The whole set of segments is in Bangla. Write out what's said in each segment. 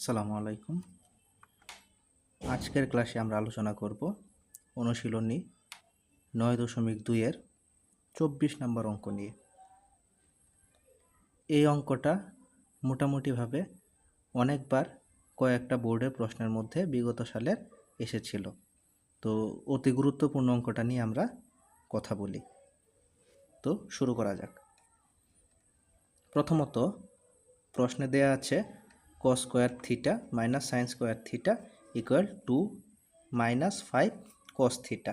আসসালামু আলাইকুম। আজকের ক্লাসে আমরা আলোচনা করব অনুশীলনী নয় দশমিক দুইয়ের চব্বিশ নম্বর অঙ্ক নিয়ে। এই অঙ্কটা মোটামুটিভাবে অনেকবার কয়েকটা বোর্ডের প্রশ্নের মধ্যে বিগত সালের এসেছিল। তো অতি গুরুত্বপূর্ণ অঙ্কটা নিয়ে আমরা কথা বলি। তো শুরু করা যাক। প্রথমত প্রশ্নে দেয়া আছে cos square theta minus sine square theta equal to minus five cos theta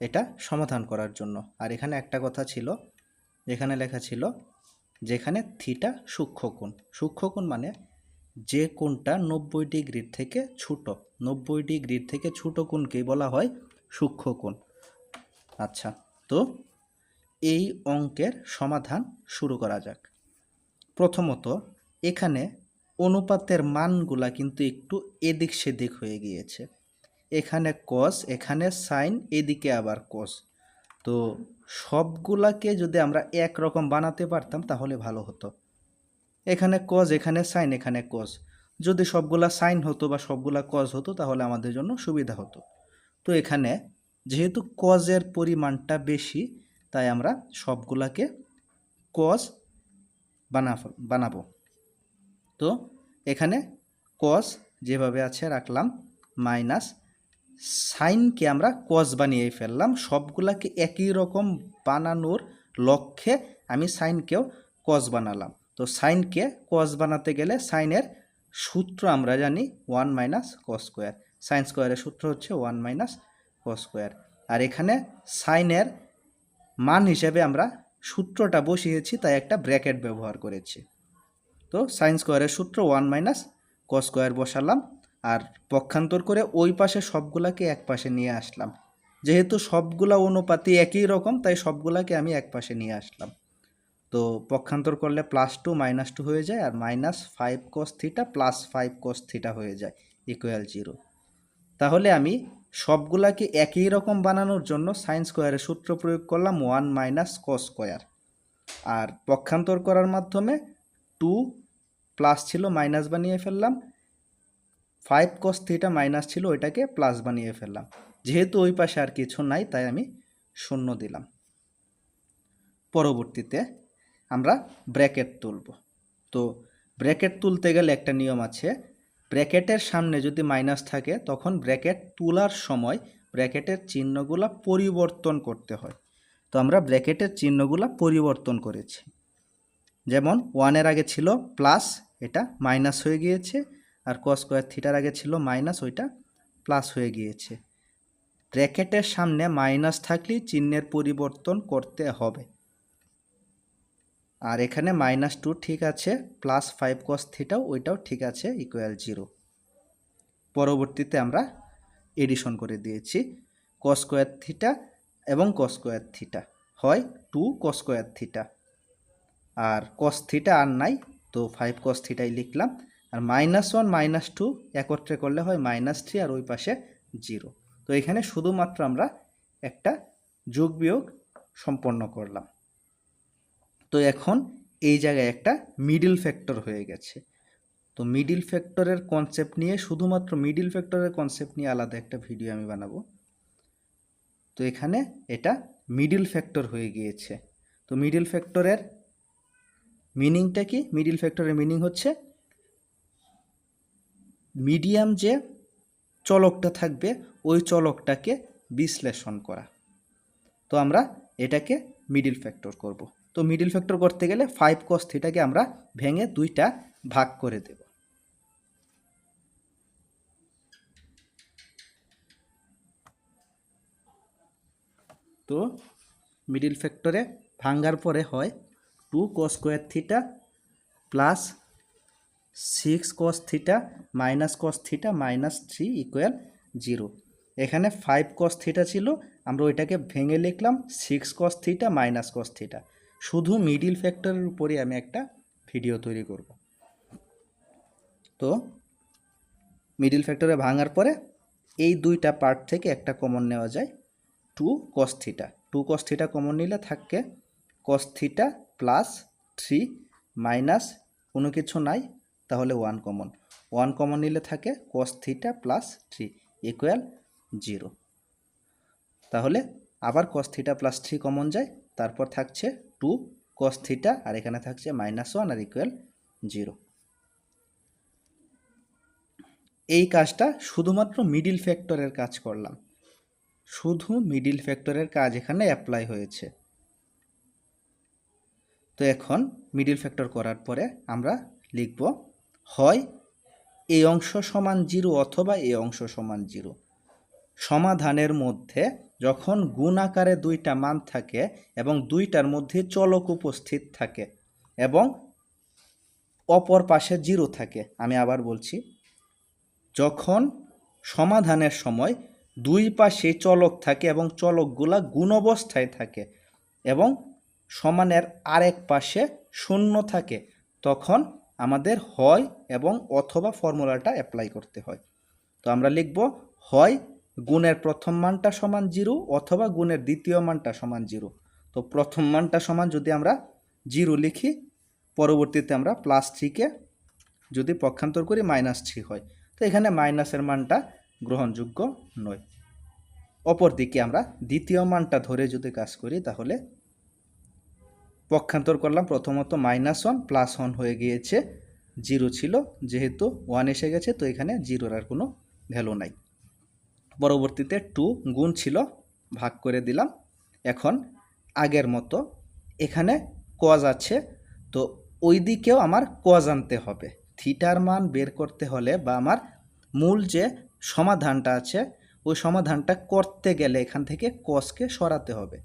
এটা সমাধান করার জন্য। আর এখানে একটা কথা ছিল যেখানে লেখা ছিল যেখানে থিটা সূক্ষ্মকোণ সূক্ষ্মকোণ মানে যে কোণটা নব্বই ডিগ্রির থেকে ছোট। নব্বই ডিগ্রির থেকে ছোট কোণকেই বলা হয় সূক্ষ্মকোণ আচ্ছা তো এই অঙ্কের সমাধান শুরু করা যাক। প্রথমত এখানে অনুপাতের মানগুলা কিন্তু একটু এদিক সেদিক হয়ে গিয়েছে। এখানে কস এখানে সাইন এদিকে আবার কস তো সবগুলাকে যদি আমরা এক রকম বানাতে পারতাম তাহলে ভালো হতো। এখানে কজ এখানে সাইন এখানে কজ যদি সবগুলা সাইন হতো বা সবগুলা কজ হতো তাহলে আমাদের জন্য সুবিধা হতো। তো এখানে যেহেতু কজের পরিমাণটা বেশি, তাই আমরা সবগুলাকে কজ বানা বানাবো। তো এখানে কস যেভাবে আছে রাখলাম মাইনাস সাইনকে আমরা কস বানিয়ে ফেললাম, সবগুলাকে একই রকম বানানোর লক্ষ্যে আমি সাইনকেও কস বানালাম। তো সাইনকে কস বানাতে গেলে সাইনের সূত্র আমরা জানি one minus cos square sine স্কোয়ারের সূত্র হচ্ছে ওয়ান মাইনাস কস স্কোয়ার আর এখানে সাইনের মান হিসেবে আমরা সূত্রটা বসিয়েছি, তাই একটা ব্র্যাকেট ব্যবহার করেছি। তো সাইন স্কোয়ারের সূত্র ওয়ান মাইনাস কস স্কোয়ার বসালাম, আর পক্ষান্তর করে ওই পাশে সবগুলাকে এক পাশে নিয়ে আসলাম। যেহেতু সবগুলা অনুপাতি একই রকম, তাই সবগুলাকে আমি এক পাশে নিয়ে আসলাম। তো পক্ষান্তর করলে প্লাস টু মাইনাস টু হয়ে যায়, আর minus five cos theta plus five cos theta হয়ে যায় ইকুয়াল জিরো তাহলে আমি সবগুলাকে একই রকম বানানোর জন্য সাইন স্কোয়ারের সূত্র প্রয়োগ করলাম ওয়ান মাইনাস কস স্কোয়ার আর পক্ষান্তর করার মাধ্যমে টু প্লাস ছিল, মাইনাস বানিয়ে ফেললাম। ফাইভ কস থিটা মাইনাস ছিল, ওইটাকে প্লাস বানিয়ে ফেললাম। যেহেতু ওই পাশে আর কিছু নাই, তাই আমি শূন্য দিলাম। পরবর্তীতে আমরা ব্র্যাকেট তুলব। তো ব্র্যাকেট তুলতে গেলে একটা নিয়ম আছে, ব্র্যাকেটের সামনে যদি মাইনাস থাকে, তখন ব্র্যাকেট তোলার সময় ব্র্যাকেটের চিহ্নগুলো পরিবর্তন করতে হয়। তো আমরা ব্র্যাকেটের চিহ্নগুলো পরিবর্তন করেছি। যেমন ওয়ানের আগে ছিল প্লাস এটা মাইনাস হয়ে গিয়েছে, আর কস স্কোয়ার থিটার আগে ছিল মাইনাস ওইটা প্লাস হয়ে গিয়েছে। ব্র্যাকেটের সামনে মাইনাস থাকলেই চিহ্নের পরিবর্তন করতে হবে। আর এখানে মাইনাস টু ঠিক আছে প্লাস ফাইভ কস থিটাও ওইটাও ঠিক আছে ইকুয়াল জিরো পরবর্তীতে আমরা এডিশন করে দিয়েছি কস স্কোয়ার থিটা এবং কস স্কোয়ার থিটা হয় টু কস স্কোয়ার থিটা আর কস থিটা আর নাই, তো ফাইভ কস থিটাই লিখলাম। আর মাইনাস ওয়ান মাইনাস টু একত্রে করলে হয় মাইনাস থ্রি আর ওই পাশে জিরো তো এখানে শুধুমাত্র আমরা একটা যোগ বিয়োগ সম্পন্ন করলাম। তো এখন এই জায়গায় একটা মিডিল ফ্যাক্টর হয়ে গেছে। তো মিডিল ফ্যাক্টরের কনসেপ্ট নিয়ে শুধুমাত্র মিডিল ফ্যাক্টরের কনসেপ্ট নিয়ে আলাদা একটা ভিডিও আমি বানাবো। তো এখানে এটা মিডিল ফ্যাক্টর হয়ে গিয়েছে। তো মিডিল ফ্যাক্টরের মিনিংটা কি? মিডিল ফ্যাক্টরের মিনিং হচ্ছে মিডিয়াম যে চলকটা থাকবে, ওই চলকটাকে বিশ্লেষণ করা। তো আমরা এটাকে মিডিল ফ্যাক্টর করব। তো মিডিল ফ্যাক্টর করতে গেলে ফাইভ কস থিটাকে আমরা ভেঙে দুইটা ভাগ করে দেব। তো মিডিল ফ্যাক্টরে ভাঙ্গার পরে হয় two cos square theta plus six cos theta minus cos theta minus three equal zero এখানে ফাইভ কস থিটা ছিল, আমরা ওইটাকে ভেঙে লিখলাম six cos theta minus cos theta শুধু মিডিল ফ্যাক্টরের উপরে আমি একটা ভিডিও তৈরি করব। তো মিডিল ফ্যাক্টরে ভাঙার পরে এই দুইটা পার্ট থেকে একটা কমন নেওয়া যায় two cos theta two cos theta common নিলে থাকে cos theta plus three minus কোনো কিছু নাই, তাহলে ওয়ান কমন ওয়ান কমন নিলে থাকে cos theta plus three equal zero তাহলে আবার cos theta plus three common যায়, তারপর থাকছে টু কস থিটা আর এখানে থাকছে মাইনাস ওয়ান আর ইকুয়াল জিরো এই কাজটা শুধুমাত্র মিডিল ফ্যাক্টরের কাজ করলাম। শুধু মিডিল ফ্যাক্টরের কাজ এখানে অ্যাপ্লাই হয়েছে। তো এখন মিডিল ফ্যাক্টর করার পরে আমরা লিখব, হয় এই অংশ সমান জিরো অথবা এই অংশ সমান জিরো সমাধানের মধ্যে যখন গুণ আকারে দুইটা মান থাকে এবং দুইটার মধ্যে চলক উপস্থিত থাকে এবং অপর পাশে জিরো থাকে, আমি আবার বলছি, যখন সমাধানের সময় দুই পাশে চলক থাকে এবং চলকগুলা গুণ অবস্থায় থাকে এবং সমানের আরেক পাশে শূন্য থাকে, তখন আমাদের হয় এবং অথবা ফর্মুলাটা অ্যাপ্লাই করতে হয়। তো আমরা লিখব, হয় গুণের প্রথম মানটা সমান জিরো অথবা গুণের দ্বিতীয় মানটা সমান জিরো। তো প্রথম মানটা সমান যদি আমরা জিরো লিখি, পরবর্তীতে আমরা প্লাস থ্রিকে যদি পক্ষান্তর করি মাইনাস থ্রি হয়। তো এখানে মাইনাসের মানটা গ্রহণযোগ্য নয়। অপরদিকে আমরা দ্বিতীয় মানটা ধরে যদি কাজ করি, তাহলে পক্ষান্তর করলাম। প্রথমত মাইনাস ওয়ান প্লাস ওয়ান হয়ে গিয়েছে জিরো ছিল, যেহেতু ওয়ান এসে গেছে, তো এখানে জিরোর আর কোনো ভ্যালু নাই। পরবর্তীতে টু গুণ ছিল, ভাগ করে দিলাম। এখন আগের মতো এখানে কজ আছে, তো ওই দিকেও আমার কজ আনতে হবে। থিটার মান বের করতে হলে বা আমার মূল যে সমাধানটা আছে, ওই সমাধানটা করতে গেলে এখান থেকে কসকে সরাতে হবে।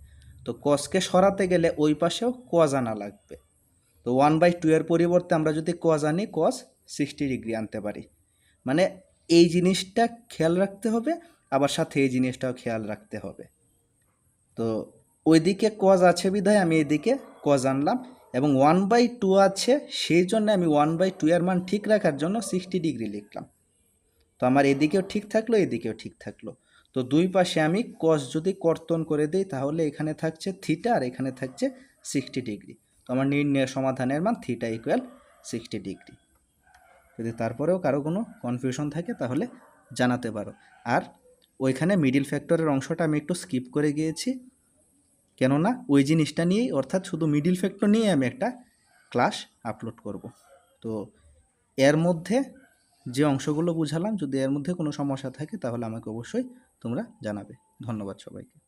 তো কসকে সরাতে গেলে ওই পাশেও কজ আনা লাগবে। তো ওয়ান বাই টু এর পরিবর্তে আমরা যদি কজ আনি কস সিক্সটি ডিগ্রি আনতে পারি। মানে এই জিনিসটা খেয়াল রাখতে হবে, আবার সাথে এই জিনিসটাও খেয়াল রাখতে হবে। তো ওইদিকে কজ আছে বিধায় আমি এদিকে কজ আনলাম এবং ওয়ান বাই টু আছে, সেই জন্য আমি ওয়ান বাই টু এর মান ঠিক রাখার জন্য সিক্সটি ডিগ্রি লিখলাম। তো আমার এদিকেও ঠিক থাকল, এদিকেও ঠিক থাকল। তো দুই পাশে আমি কস যদি কর্তন করে দিই, তাহলে এখানে থাকছে থিটা আর এখানে থাকছে সিক্সটি ডিগ্রি তো আমার নির্ণয় সমাধানের মান থিটা ইকুয়াল সিক্সটি ডিগ্রি যদি তারপরেও কারও কোনো কনফিউশন থাকে, তাহলে জানাতে পারো। আর ওইখানে মিডিল ফ্যাক্টরের অংশটা আমি একটু স্কিপ করে গিয়েছি। কেননা ওই জিনিসটা নিয়েই, অর্থাৎ শুধু মিডিল ফ্যাক্টর নিয়ে আমি একটা ক্লাস আপলোড করব। তো এর মধ্যে যে অংশগুলো বুঝালাম, যদি এর মধ্যে কোনো সমস্যা থাকে, তাহলে আমাকে অবশ্যই তোমরা জানাবে। ধন্যবাদ সবাইকে।